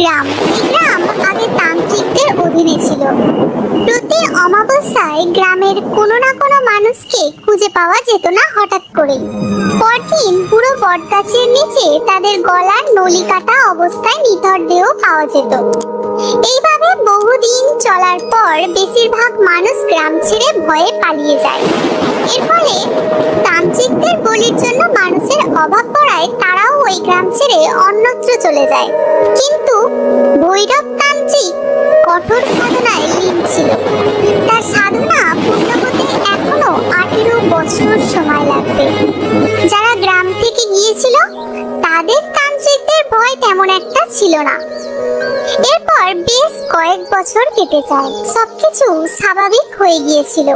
গ্রাম গ্রাম আগে তান্ত্রিকদের অধীনে ছিল। প্রতি অমাবস্যায় গ্রামের কোনো না কোনো মানুষকে খুঁজে পাওয়া যেত না হঠাৎ করে পরদিন পুরো বটগাছের নিচে তাদের গলার নলি কাটা অবস্থায় নিথর দেহ পাওয়া যেত। এইভাবে বহুদিন চলার পর বেশিরভাগ মানুষ গ্রাম ছেড়ে ভয়ে পালিয়ে যায়। এর ফলে তান্ত্রিকদের বলির জন্য মানুষের অভাব পড়ায় তারাও ওই গ্রাম ছেড়ে অন্যত্র চলে যায়। কিন্তু ভৈরব তান্ত্রিক কঠোর সাধনায় লীন ছিল। তার সাধনা পূর্ণ হতে এখনও আঠেরো বছর সময় লাগবে। যারা গ্রাম থেকে গিয়েছিল, তাদের তান্ত্রিকদের ভয় তেমন একটা ছিল না। এরপর বেশ কয়েক বছর কেটে যায়। সবকিছু স্বাভাবিক হয়ে গিয়েছিল।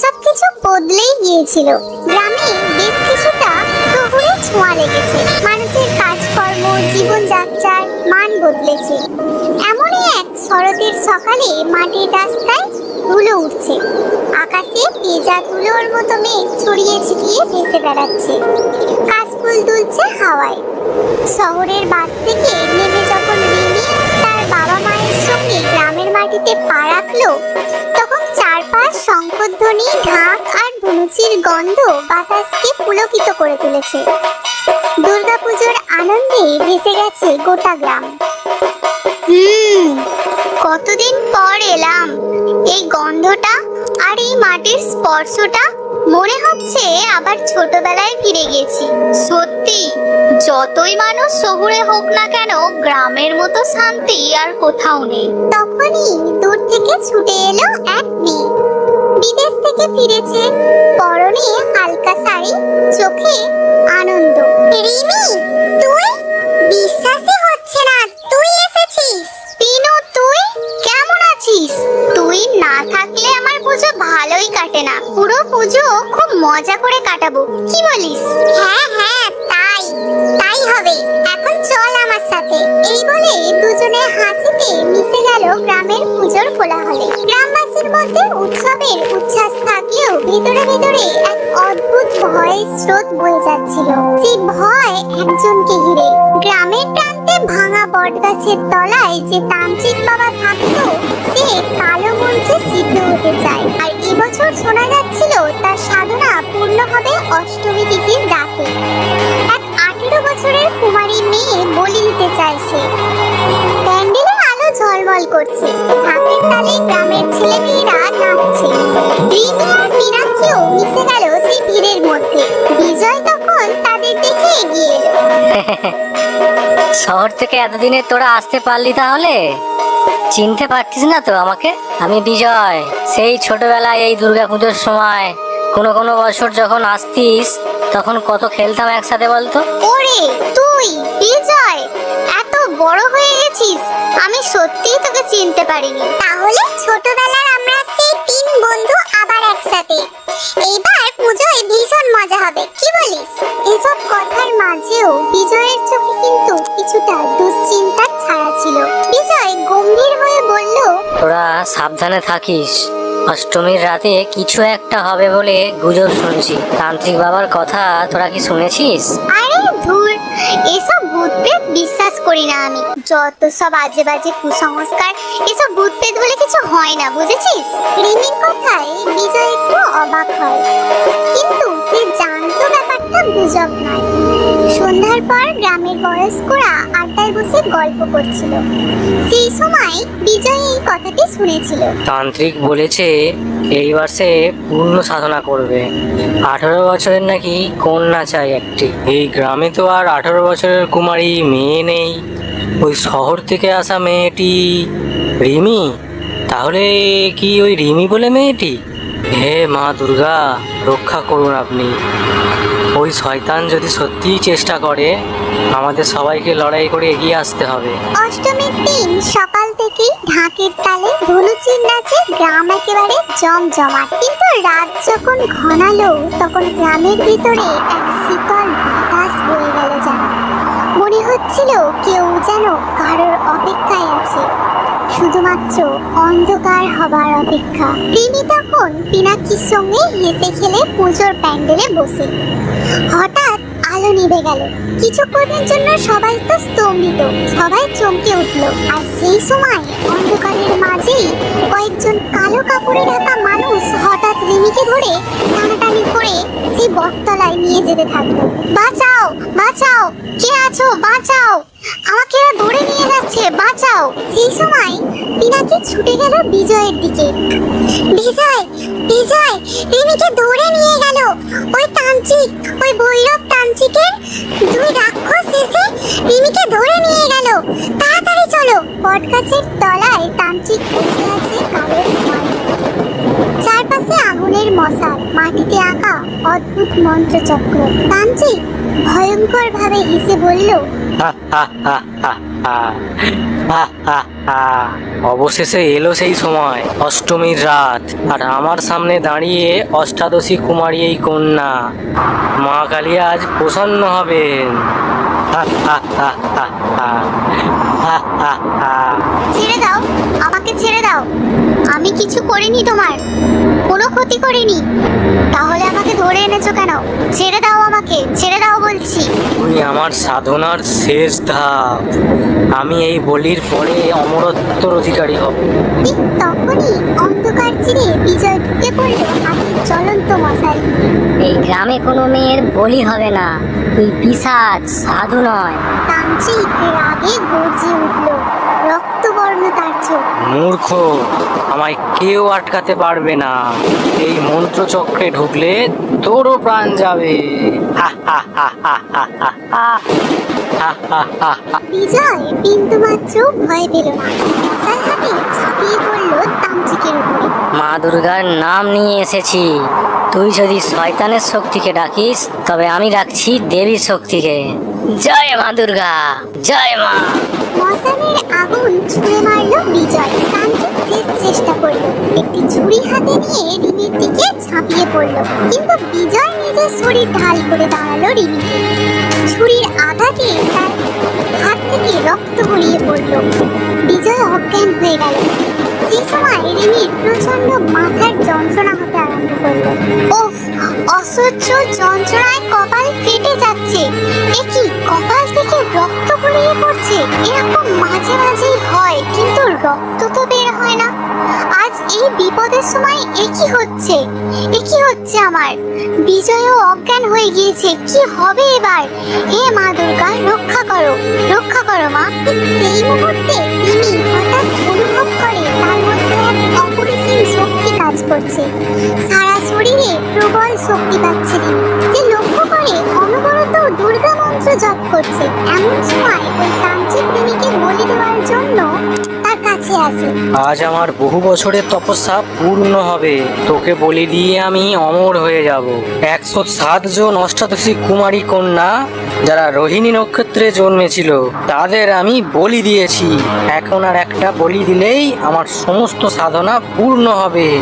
সবকিছু বদলেই গিয়েছিল। গ্রামে বেশ কিছুটা শহুরে ছোঁয়া লেগেছে। মানুষের কাজকর্ম, জীবনযাত্রার মান বদলেছে। এমনই এক শরতের সকালে মাটির রাস্তায় ধুলো উঠছে। আকাশে পেঁজা তুলোর মতো মেঘ ছড়িয়ে ছিটিয়ে ভেসে বেড়াচ্ছে। কাশফুল দুলছে হাওয়ায়। শহরের বাস থেকে নেমে যখন রিমি তার বাবা মায়ের সঙ্গে গ্রামের মাটিতে পা রাখল শঙ্খধ্বনি ঢাক আর ধনুচির গন্ধ বাতাসকে পুলকিত করে তুলেছে। দুর্গাপুজোর আনন্দে ভেসে গেছে গোটা গ্রাম। হুম, কতদিন পর এলাম। এই গন্ধটা আর এই মাটির স্পর্শটা মনে হচ্ছে আবার ছোটবেলায় ফিরে গেছি। সত্যি, যতই মানুষ শহুরে হোক না কেন, গ্রামের মতো শান্তি আর কোথাও নেই। তখনই দূর থেকে ছুটে এলো এক মেয়ে। বিদেশ থেকে ফিরেছে। পরনে হালকা শাড়ি, চোখে আনন্দ। রিমি, তুই? বিশ্বাসই হচ্ছে না, তুই এসেছিস। পিনু, তুই? কেমন আছিস? তুই না থাকলে আমার পুজো ভালোই কাটে না। পুরো পুজো খুব মজা করে কাটাবো। কি বলিস? হ্যাঁ হ্যাঁ তাই। তাই হবে। এখন চল আমার সাথে। এই বলে দুজনে হাসিতে মিশে গেল গ্রামের পুজোর কোলাহলে। গ্রামবাসীর মধ্যে উৎসবের উচ্ছ্বাস থাকলেও ভিতরে ভিতরে এক অদ্ভুত ভয়ের স্রোত বয়ে যাচ্ছিল। সেই ভয় একজনকে ঘিরে গ্রামের প্রান্তে ভাঙা বটগাছের তলায় যে তান্ত্রিক বাবা থাকতো, সে কালো মঞ্চে সিদ্ধ হতে চায়। আর এবছর শোনা যাচ্ছিল তার সাধনা পূর্ণ হবে অষ্টমী তিথির রাতে। এক আঠেরো বছরের কুমারী মেয়ে বলি দিতে চাইছে আলো করছে। হাতের তালে গ্রামের ছেলে মেয়েরা নাচছে। রিমি আর মীনাক্ষীও মিশে গেল সেই ভিড়ের মধ্যে। বিজয় তখন তাদের দেখে এগিয়ে এলো। শহর থেকে এতদিনে তোরা আসতে পারলি তাহলে? চিনতে পারছিস না তো আমাকে? আমি বিজয় সেই ছোটবেলায় এই দুর্গাপুজোর সময়। কোনো কোনো বছর যখন আসতিস তখন কত খেলতাম একসাথে বলতো? ওরে তুই বিজয় বড় হয়ে গেছিস আমি সত্যিই তোকে চিনতে পারিনি। তাহলে ছোটবেলার আমরা সেই তিন বন্ধু আবার একসাথে। এইবার পুজোয় ভীষণ মজা হবে কি বলিস? এসব কথার মাঝেও বিজয়ের চোখে কিন্তু কিছুটা দুশ্চিন্তার ছায়া ছিল। বিজয় গম্ভীর হয়ে বলল তোরা সাবধানে থাকিস। অষ্টমীর রাতে কিছু একটা হবে বলে গুজব শুনছি। তান্ত্রিক বাবার কথা তোরা কি শুনেছিস? আরে ধুর এসব ভূত প্রেত বিশ্বাস করি না আমি। যত সব আজে বাজে কুসংস্কার, এসব ভূত প্রেত বলে কিছু হয় না, বুঝেছিস? রিমির কথায় বিজয় একটু অবাক হয়। কিন্তু সে জানতো ব্যাপারটা গুজব নয়। সন্ধ্যার পর গ্রামের বয়স্করা আড্ডায় বসে গল্প করছিল। সেই সময় বিজয় এই কথাটি শুনেছিল। তান্ত্রিক বলেছে এইবার সে পূর্ণ সাধনা করবে। আঠারো বছরের নাকি কন্যা চাই একটি। এই গ্রামে তো আর আঠারো বছরের কুমারী মেয়ে নেই। ওই শহর থেকে আসা মেয়েটি রিমি? তাহলে কি ওই রিমি বলে মেয়েটি? হে মা দুর্গা, রক্ষা করুন আপনি। ওই শয়তান যদি সত্যিই চেষ্টা করে, আমাদের সবাইকে লড়াই করে এগিয়ে আসতে হবে। অষ্টমীর দিন সকাল থেকেই ঢাকের তালে ধনুচির নাচে গ্রাম একেবারে জমজমাট। কিন্তু রাত যখন ঘনালো, তখন গ্রামের ভিতরে এক শীতল বাতাস বয়ে গেল যেন। মনে হচ্ছিল কেউ যেন কারোর অপেক্ষায় আছে। শুধুমাত্র অন্ধকার হবার অপেক্ষা। তিনি তখন পিনাকির সঙ্গে হেসে খেলে পুজোর প্যান্ডেলে বসে। হঠাৎ আলো নিভে গেল। কিছুক্ষণের জন্য সবাই তো স্তম্ভিত। সবাই চমকে উঠল। আর সেই সময় অন্ধকারের মাঝেই কয়েকজন কালো কাপড়ে ঢাকা মানুষ হঠাৎ রিমিকে ধরে টানাটানি করে সেই বটতলায় নিয়ে যেতে থাকল। বাঁচাও বাঁচাও! কে আছো? বাঁচাও! আমাকে ধরে নিয়ে যাচ্ছে, বাঁচাও। সেই সময় পিনাকি ছুটে গেল বিজয়ের দিকে। বিজয় বিজয়, রিমিকে ধরে নিয়ে গেল। ওই তান্ত্রিক, ওই ভৈরব তান্ত্রিকের দুই রাক্ষস এসে রিমিকে ধরে নিয়ে গেল। তাড়াতাড়ি চলো। বটগাছের তলায় তান্ত্রিক বসে আছে কালো চারপাশে আগুনের মশাল মাটিতে আঁকা অদ্ভুত মন্ত্রচক্র তান্ত্রিক ভয়ঙ্কর ভাবে হেসে বলল অবশেষে এলো সেই সময় অষ্টমীর রাত আর আমার সামনে দাঁড়িয়ে অষ্টাদশী কুমারী এই কন্যা মা কালী আজ প্রসন্ন হবেন ছেড়ে দাও আমাকে ছেড়ে দাও আমি কিছু করিনি তোমার। কোনো ক্ষতি করিনি। তাহলে আমাকে ধরে এনেছো কেন? ছেড়ে দাও আমাকে ছেড়ে দাও বলছি। তুমি আমার সাধনার শেষ ধাপ। আমি এই বলির পরে অমরত্বর অধিকারী হব। ঠিক তখনই অন্ধকার চিরে বিজয় ঢুকে পড়ল হাতের জ্বলন্ত মশাল। এই গ্রামে কোনো মেয়ের বলি হবে না। তুই পিসাচ সাধু নয়। তান্ত্রিক রাগে গর্জে উঠল। মূর্খ আমায় কেউ আটকাতে পারবে না এই মন্ত্রচক্রে ঢুকলে তোরও প্রাণ যাবে বিজয় বিন্দু মাত্র ভয় পেল না হাতে ঝাঁপিয়ে পড়ল তান্ত্রিকের উপরে মা দুর্গার নাম নিয়ে এসেছি তুই যদি শয়তানের শক্তিকে ডাকিস তবে আমি ডাকছি দেবীর শক্তিকে জয় মা দুর্গা জয় মা মশালের আগুন ছুঁড়ে মারলো বিজয়। তান্ত্রিক শেষ চেষ্টা করল। একটি ছুরি হাতে নিয়ে রিমির দিকে ঝাঁপিয়ে পড়ল। কিন্তু বিজয় নিজের শরীর ঢাল করে দাঁড়াল রিমিকে ছুরির আঘাতে তার হাত থেকে রক্ত গড়িয়ে পড়ল। বিজয় অজ্ঞান হয়ে গেল। সেই সময় রিমির প্রচণ্ড মাথার যন্ত্রণা হতে আরম্ভ করল। ওফ, অসহ্য যন্ত্রণায় কপাল ফেটে যাচ্ছে। এ রক্ত তো বের হয় না। আজ এই বিপদের সময় এ কি হচ্ছে এ কি হচ্ছে আমার। বিজয়ও অজ্ঞান হয়ে গিয়েছে, কি হবে এবার? হে মা দুর্গা, রক্ষা করো রক্ষা করো মা। সেই মুহূর্তে তিনি হঠাৎ আজ আমার বহু বছরের তপস্যা পূর্ণ হবে। তোকে বলি দিয়ে আমি অমর হয়ে যাব। একশো সাত জন অষ্টাদশী কুমারী কন্যা যারা রোহিণী নক্ষত্রে জন্মেছিল, তাদের আমি বলি দিয়েছি। এখন আর একটা বলি দিলেই আমার সমস্ত সাধনা পূর্ণ হবে।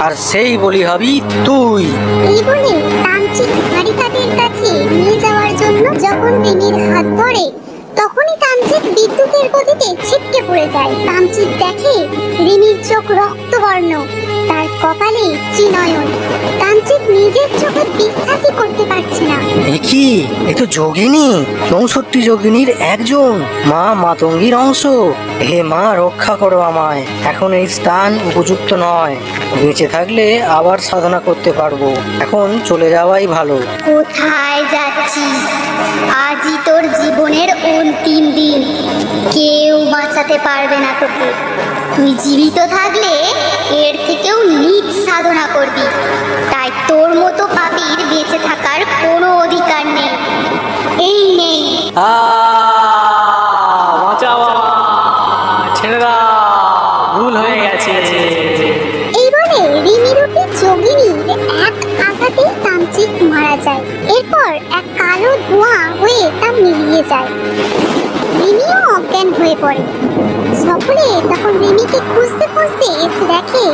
আর সেই বলি হবি তুই। কাছে নিয়ে যাওয়ার জন্য যখন হাত ধরে তখনই তান্ত্রিক বিদ্যুতের গতিতে ছিটকে পড়ে যায়। তান্ত্রিক দেখে রিমির চোখ রক্তবর্ণ তার কপালে চিনয়ন তান্ত্রিক নিজের চোখে বিশ্বাসই করতে পারছে না। কি এ তো যোগিনী চৌষট্টি যোগিনীর একজন। মা মাতঙ্গীর অংশ। হে মা রক্ষা করো আমায়। এখন এই স্থান উপযুক্ত নয়। বেঁচে থাকলে আবার সাধনা করতে পারব। এখন চলে যাওয়াই ভালো। কোথায় যাচ্ছিস? তোর জীবনের অন্তিম দিন। কেউ বাঁচাতে পারবে না তোকে। তুই জীবিত থাকলে এর থেকেও নিজ সাধনা করবি। তাই তোর মতো পাপির বেঁচে থাকার কোনো অধিকার নেই। এই নেই পড়ে। সকলে তখন রিমিকে খুঁজতে খুঁজতে এসে দেখে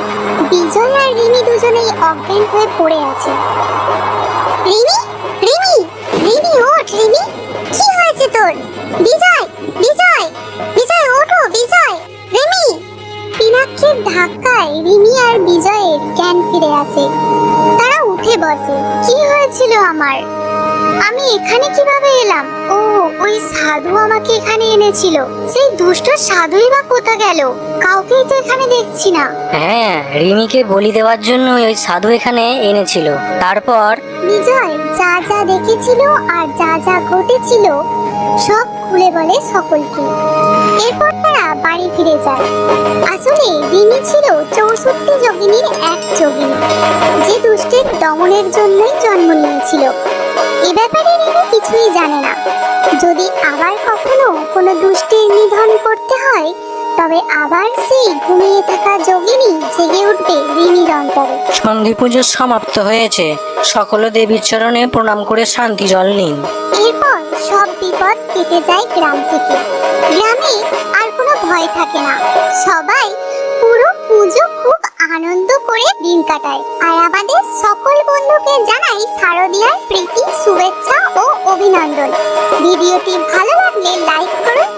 বিজয় আর রিমি দুজনেই অজ্ঞান হয়ে পড়ে আছে। রিমি? রিমি? রিমি, ওঠ রিমি। কি হয়েছে তোর? বিজয় বিজয় বিজয়, ওঠো, বিজয়। রিমি? পিনাক্ষীর ধাক্কায় রিমি আর বিজয়ের জ্ঞান ফিরে আসে। তারা উঠে বসে। কি হয়েছিল আমার? আমি এখানে কীভাবে এলাম? ও ওই সাধু আমাকে এখানে এনেছিল। সেই দুষ্ট সাধুই বা কোথা গেল? কাউকেই তো এখানে দেখছি না। হ্যাঁ রিমিকে বলি দেওয়ার জন্য ওই সাধু এখানে এনেছিল। তারপর? বিজয় যা যা দেখেছিল আর যা যা ঘটেছিল সব খুলে বলে সকলকে। এরপর তারা বাড়ি ফিরে যায়। আসলে রিমি ছিল চৌষট্টি যোগিনীর এক যোগিনী যে দুষ্টের দমনের জন্যই জন্ম নিয়েছিল। এ ব্যাপারে কিছুই জানে না। যদি আবার কখনো কোনো দুষ্টির নিধন করতে হয় তবে আবার সেই ঘুমিয়ে থাকা যোগিনী জেগে উঠবে ঋণীর অন্তরে সন্ধি পুজো সমাপ্ত হয়েছে। সকল দেবীর চরণে প্রণাম করে শান্তি জল নিন। এরপর সব বিপদ কেটে যায় গ্রাম থেকে। গ্রামে আর কোনো ভয় থাকে না। সবাই পুরো পুজো খুব আনন্দ করে দিন কাটায়। আর আমাদের সকল বন্ধুকে জানাই শারদিয়ার প্রীতি, শুভেচ্ছা ও অভিনন্দন। ভিডিওটি ভালো লাগলে লাইক করুন